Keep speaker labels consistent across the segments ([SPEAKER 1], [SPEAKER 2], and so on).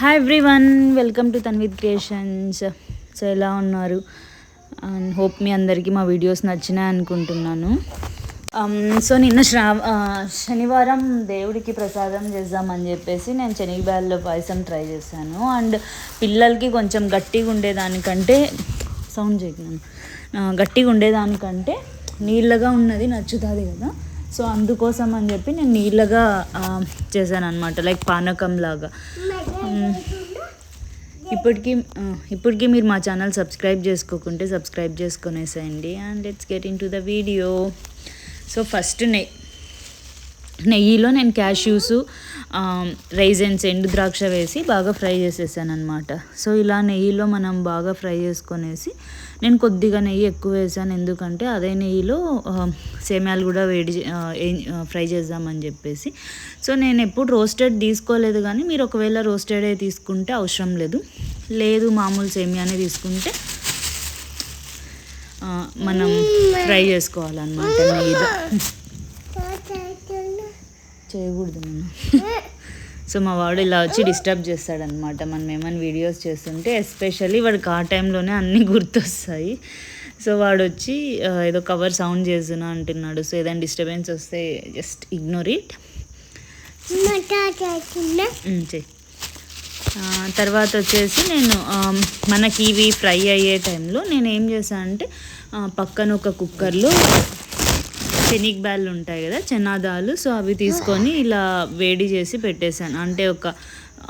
[SPEAKER 1] Hi everyone welcome to Tanvith creations so ఎలా ఉన్నారు? And hope మీ అందరికీ మా వీడియోస్ నచ్చినాయి అనుకుంటున్నాను. Um, సో నిన్న శ్రా శనివారం దేవుడికి ప్రసాదం చేద్దామని చెప్పేసి నేను శనగబ్యాల్లో పాయసం ట్రై చేశాను. అండ్ పిల్లలకి కొంచెం గట్టిగా ఉండేదానికంటే సౌండ్ చేయను గట్టిగా ఉండేదానికంటే నీళ్ళగా ఉన్నది నచ్చుతుంది కదా. సో అందుకోసం అని చెప్పి నేను నీళ్ళగా చేశాను అనమాట లైక్ పానకం లాగా ఇప్పటికీ ఇప్పటికీ మీరు మా ఛానల్ సబ్స్క్రైబ్ చేసుకోకుంటే subscribe చేసుకునేసేయండి. And let's get into the video so first నే నెయ్యిలో నేను క్యాష్యూస్ రైజన్స్ ఎండు ద్రాక్ష వేసి బాగా ఫ్రై చేసేసాను అనమాట సో ఇలా నెయ్యిలో మనం బాగా ఫ్రై చేసుకొనేసి నేను కొద్దిగా నెయ్యి ఎక్కువ వేసాను. ఎందుకంటే అదే నెయ్యిలో సేమ్యాలు కూడా వేడి ఫ్రై చేద్దామని చెప్పేసి. సో నేను ఎప్పుడు రోస్టెడ్ తీసుకోలేదు కానీ మీరు ఒకవేళ రోస్టెడే తీసుకుంటే అవసరం లేదు. లేదు మామూలు సేమియానే తీసుకుంటే మనం ఫ్రై చేసుకోవాలన్నమాట నెయ్యిలో. చేయకూడదు మనం సో మా వాడు ఇలా వచ్చి డిస్టర్బ్ చేస్తాడనమాట మనం ఏమైనా వీడియోస్ చేస్తుంటే ఎస్పెషల్లీ వాడికి ఆ టైంలోనే అన్నీ గుర్తొస్తాయి. సో వాడు వచ్చి ఏదో కవర్ సౌండ్ చేస్తున్నా అంటున్నాడు. సో ఏదైనా డిస్టర్బెన్స్ వస్తే జస్ట్ ఇగ్నోర్ ఇట్ చెయ్యి ఆ, తర్వాత వచ్చేసి నేను మనకి ఇవి ఫ్రై అయ్యే టైంలో నేను ఏం చేశాను అంటే పక్కన ఒక కుక్కర్లో శనగ బ్యాళ్ళు ఉంటాయి కదా చెనాదాలు సో అవి తీసుకొని ఇలా వేడి చేసి పెట్టేశాను. అంటే ఒక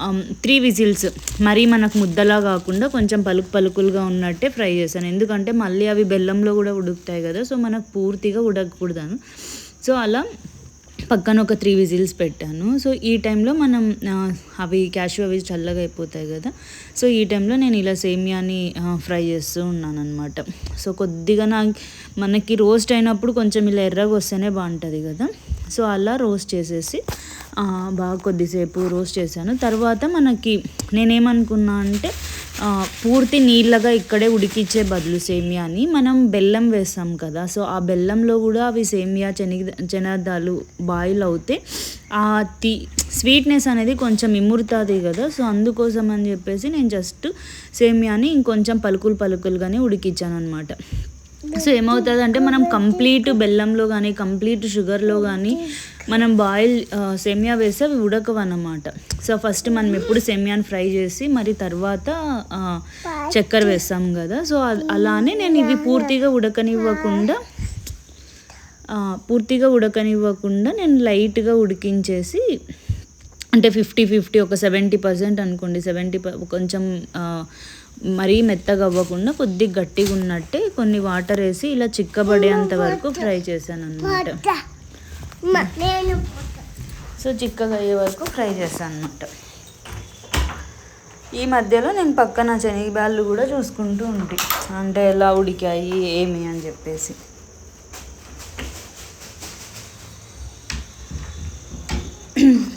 [SPEAKER 1] um, త్రీ విజిల్స్. మరీ మనకు ముద్దలా కాకుండా కొంచెం పలుకు పలుకులుగా ఉన్నట్టే ఫ్రై చేశాను. ఎందుకంటే మళ్ళీ అవి బెల్లంలో కూడా ఉడుకుతాయి కదా సో మనకు పూర్తిగా ఉడకకూడదాను సో అలా పక్కన ఒక త్రీ విజిల్స్ పెట్టాను. సో ఈ టైంలో మనం అవి క్యాషు అవి చల్లగా అయిపోతాయి కదా. సో ఈ టైంలో నేను ఇలా సేమియాని ఫ్రై చేస్తూ ఉన్నాను అనమాట సో కొద్దిగా నా మనకి రోస్ట్ అయినప్పుడు కొంచెం ఇలా ఎర్రగా వస్తేనే బాగుంటుంది కదా. సో అలా రోస్ట్ చేసేసి బాగా కొద్దిసేపు రోస్ట్ చేశాను. తర్వాత మనకి నేనేమనుకున్నా అంటే పూర్తి నీళ్ళగా ఇక్కడే ఉడికిచ్చే బదులు సేమియాని మనం బెల్లం వేస్తాం కదా. సో ఆ బెల్లంలో కూడా అవి సేమియా శనగ శనగదాలు బాయిల్ అవుతే ఆ తి స్వీట్నెస్ అనేది కొంచెం ఇమురుతుంది కదా. సో అందుకోసం అని చెప్పేసి నేను జస్ట్ సేమియాని ఇంకొంచెం పలుకులు పలుకులుగానే ఉడికిచ్చాను అనమాట సో ఏమవుతుంది అంటే మనం కంప్లీట్ బెల్లంలో కానీ కంప్లీట్ షుగర్లో కానీ మనం బాయిల్ సెమియా వేస్తే అవి ఉడకవన్నమాట. సో ఫస్ట్ మనం ఎప్పుడు సెమియాని ఫ్రై చేసి మరి తర్వాత చక్కెర వేస్తాం కదా. సో అలానే నేను ఇవి పూర్తిగా ఉడకనివ్వకుండా పూర్తిగా ఉడకనివ్వకుండా నేను లైట్గా ఉడికించేసి అంటే ఫిఫ్టీ ఫిఫ్టీ ఒక సెవెంటీ పర్సెంట్ అనుకోండి. సెవెంటీ కొంచెం మరీ మెత్తగా అవ్వకుండా కొద్దిగా గట్టిగా ఉన్నట్టే కొన్ని వాటర్ వేసి ఇలా చిక్కబడేంత వరకు ఫ్రై చేశాను అనమాట
[SPEAKER 2] నేను
[SPEAKER 1] సో చిక్కగా అయ్యే వరకు ఫ్రై చేస్తాను అనమాట ఈ మధ్యలో నేను పక్కన శనగబ్యాళ్ళు కూడా చూసుకుంటూ ఉంటాయి అంటే ఎలా ఉడికాయి ఏమి అని చెప్పేసి.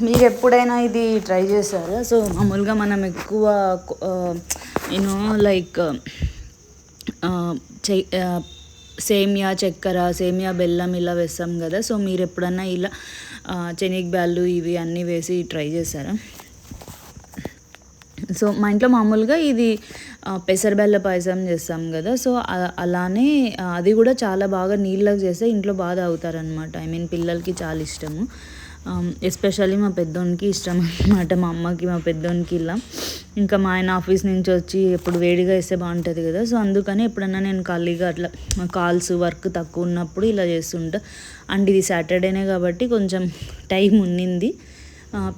[SPEAKER 1] మీరు ఎప్పుడైనా ఇది ట్రై చేశారా? సో మామూలుగా మనం ఎక్కువ యూనో లైక్ చె సేమియా చక్కెర సేమియా బెల్లం ఇలా వేస్తాం కదా. సో మీరు ఎప్పుడన్నా ఇలా శనగబ్యాళ్ళు ఇవి అన్నీ వేసి ట్రై చేశారా? సో మా ఇంట్లో మామూలుగా ఇది పెసరబెల్ల పాయసం చేస్తాం కదా. సో అలానే అది కూడా చాలా బాగా నీళ్ళకి చేస్తే ఇంట్లో బాగా తాగుతారనమాట ఐ మీన్ పిల్లలకి చాలా ఇష్టము. ఎస్పెషల్లీ మా పెద్దోనికి ఇష్టం అనమాట మా అమ్మకి మా పెద్దోనికి ఇలా. ఇంకా మా ఆయన ఆఫీస్ నుంచి వచ్చి ఎప్పుడు వేడిగా వేస్తే బాగుంటుంది కదా. సో అందుకని ఎప్పుడన్నా నేను ఖాళీగా అట్లా కాల్స్ వర్క్ తక్కువ ఉన్నప్పుడు ఇలా చేస్తుంటా. అండ్ ఇది సాటర్డేనే కాబట్టి కొంచెం టైం ఉన్నింది.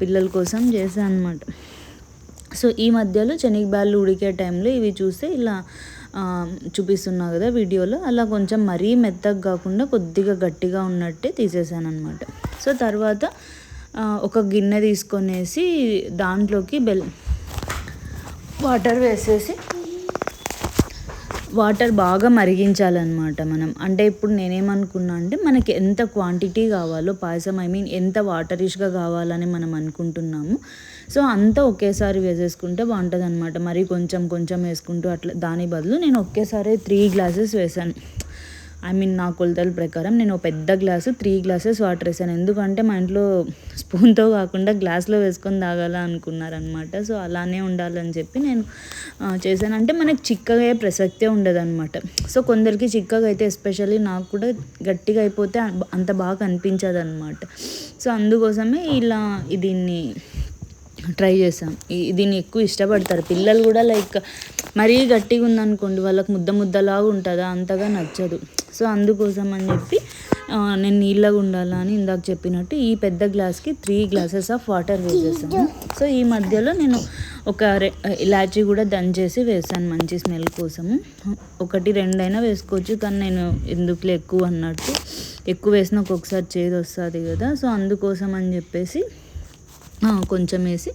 [SPEAKER 1] పిల్లల కోసం చేశాను అనమాట సో ఈ మధ్యలో శనగబ్యాళ్ళు ఉడికే టైంలో ఇవి చూస్తే ఇలా చూపిస్తున్నా కదా వీడియోలో. అలా కొంచెం మరీ మెత్తగా కాకుండా కొద్దిగా గట్టిగా ఉన్నట్టే తీసేసాను అనమాట సో తర్వాత ఒక గిన్నె తీసుకొనేసి దాంట్లోకి బెల్ వాటర్ వేసేసి వాటర్ బాగా మరిగించాలన్నమాట మనం. అంటే ఇప్పుడు నేనేమనుకున్నా అంటే మనకి ఎంత క్వాంటిటీ కావాలో పాయసం ఐ మీన్ ఎంత వాటరిష్గా కావాలని మనం అనుకుంటున్నాము. సో అంతా ఒకేసారి వేసేసుకుంటే బాగుంటుంది అనమాట మరి కొంచెం కొంచెం వేసుకుంటూ అట్లా దాని బదులు నేను ఒకేసారి త్రీ గ్లాసెస్ వేసాను. ఐ మీన్ నా కొలతల ప్రకారం నేను ఒక పెద్ద గ్లాసు త్రీ గ్లాసెస్ వాటర్ వేసాను. ఎందుకంటే మా ఇంట్లో స్పూన్తో కాకుండా గ్లాస్లో వేసుకొని తాగాల అనుకున్నారనమాట సో అలానే ఉండాలని చెప్పి నేను చేశాను. అంటే మనకి చిక్కగా ప్రసక్తే ఉండదన్నమాట. సో కొందరికి చిక్కగా అయితే ఎస్పెషల్లీ నాకు కూడా గట్టిగా అయిపోతే అంత బాగా అనిపించదు అనమాట సో అందుకోసమే ఇలా దీన్ని ట్రై చేసాం దీన్ని ఎక్కువ ఇష్టపడతారు. పిల్లలు కూడా లైక్ మరీ గట్టిగా ఉందనుకోండి వాళ్ళకి ముద్ద ముద్దలాగా ఉంటుందా? అంతగా నచ్చదు. సో అందుకోసం అని చెప్పి నేను నీళ్ళగా ఉండాలా అని ఇందాక చెప్పినట్టు ఈ పెద్ద గ్లాస్కి త్రీ గ్లాసెస్ ఆఫ్ వాటర్ వేసేసాను. సో ఈ మధ్యలో నేను ఒక రె- ఇలాచీ కూడా దంచేసి వేసాను మంచి స్మెల్ కోసము ఒకటి రెండైనా వేసుకోవచ్చు కానీ నేను ఎందుకులే ఎక్కువ అన్నట్టు. ఎక్కువ వేసిన ఒక్కొక్కసారి చేదు వస్తుంది కదా. సో అందుకోసం అని చెప్పేసి కొంచెం వేసి.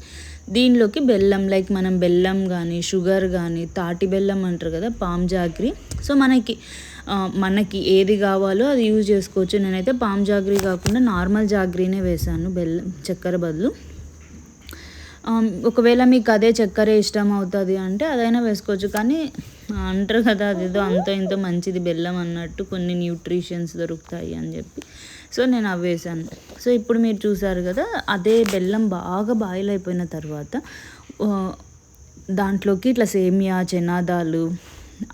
[SPEAKER 1] దీనిలోకి బెల్లం లైక్ మనం బెల్లం కానీ షుగర్ కానీ తాటి బెల్లం అంటారు కదా పామ్ జాగ్రీ. సో మనకి మనకి ఏది కావాలో అది యూజ్ చేసుకోవచ్చు. నేనైతే పామ్ జాగ్రీ కాకుండా నార్మల్ జాగ్రీనే వేసాను బెల్లం చక్కెర బదులు. ఒకవేళ మీకు అదే చక్కెర ఇష్టం అవుతుంది అంటే అదైనా వేసుకోవచ్చు. కానీ అంటారు కదా అదేదో అంతో ఇంత మంచిది బెల్లం అన్నట్టు కొన్ని న్యూట్రిషన్స్ దొరుకుతాయి అని చెప్పి. సో నేను అవి వేసాను. సో ఇప్పుడు మీరు చూసారు కదా అదే బెల్లం బాగా బాయిల్ అయిపోయిన తర్వాత దాంట్లోకి ఇట్లా సేమియా చెనాదాలు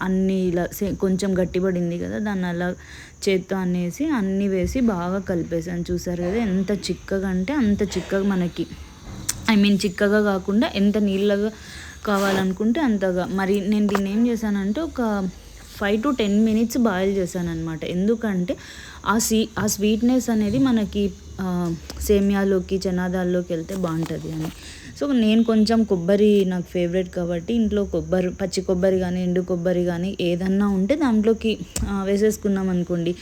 [SPEAKER 1] అన్నీ ఇలా సే కొంచెం గట్టిపడింది కదా దాన్ని అలా చేత్తో అనేసి అన్నీ వేసి బాగా కలిపేసాను. చూసారు కదా ఎంత చిక్కగా అంటే అంత చిక్కగా మనకి ఐ మీన్ చిక్కగా కాకుండా ఎంత నీళ్ళగా కావాలనుకుంటే అంతగా. మరి నేను దీన్ని ఏం చేశానంటే ఒక five to ten minutes boil చేశాను అనమాట ఎందుకంటే ఆ సీ ఆ స్వీట్నెస్ అనేది మనకి సేమియాలోకి చనాదాల్లోకి వెళ్తే బాగుంటుంది అని. సో నేను కొంచెం కొబ్బరి నాకు ఫేవరెట్ కాబట్టి ఇంట్లో కొబ్బరి పచ్చి కొబ్బరి కానీ ఎండు కొబ్బరి కానీ ఏదన్నా ఉంటే దాంట్లోకి వేసేసుకున్నాం అనుకోండి.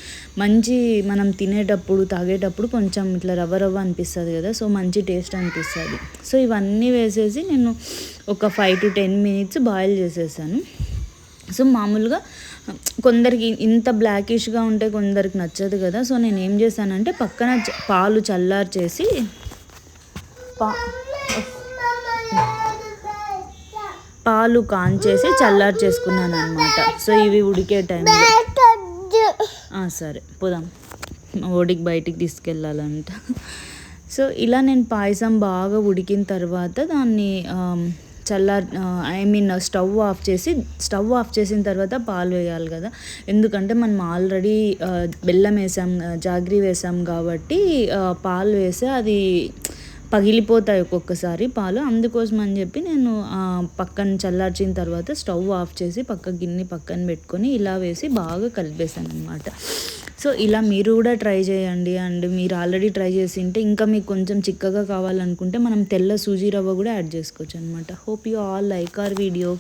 [SPEAKER 1] మంచి మనం తినేటప్పుడు తాగేటప్పుడు కొంచెం ఇట్లా రవ్వ రవ్వ అనిపిస్తుంది కదా సో మంచి టేస్ట్ అనిపిస్తుంది. సో ఇవన్నీ వేసేసి నేను ఒక five to ten minutes boil చేసేసాను. సో మామూలుగా కొందరికి ఇంత బ్లాకిష్గా ఉంటే కొందరికి నచ్చదు కదా. సో నేను ఏం చేశానంటే పక్కన పాలు చల్లారు చేసి పా పాలు కాంచేసి చల్లారు చేసుకున్నాను అనమాట సో ఇవి ఉడికే టైంలో. సరే పోదాం. ఓడికి బయటికి తీసుకెళ్ళాలంట. సో ఇలా నేను పాయసం బాగా ఉడికిన తర్వాత దాన్ని చల్లార్ ఐ మీన్ స్టవ్ ఆఫ్ చేసి స్టవ్ ఆఫ్ చేసిన తర్వాత పాలు వేయాలి కదా. ఎందుకంటే మనం ఆల్రెడీ బెల్లం వేసాం ఆ, జాగ్రీ వేసాం కాబట్టి పాలు వేస్తే అది పగిలిపోతాయి ఒక్కొక్కసారి పాలు. అందుకోసం అని చెప్పి నేను పక్కన చల్లార్చిన తర్వాత స్టవ్ ఆఫ్ చేసి పక్క గిన్నె పక్కన పెట్టుకొని ఇలా వేసి బాగా కలిపేసాను అనమాట సో ఇలా మీరు కూడా ట్రై చేయండి అండ్ మీరు ఆల్రెడీ ట్రై చేసి ఉంటే ఇంకా మీకు కొంచెం చిక్కగా కావాలనుకుంటే మనం తెల్ల సూజీ రవ్వ కూడా యాడ్ చేసుకోవచ్చు అనమాట hope you all like our video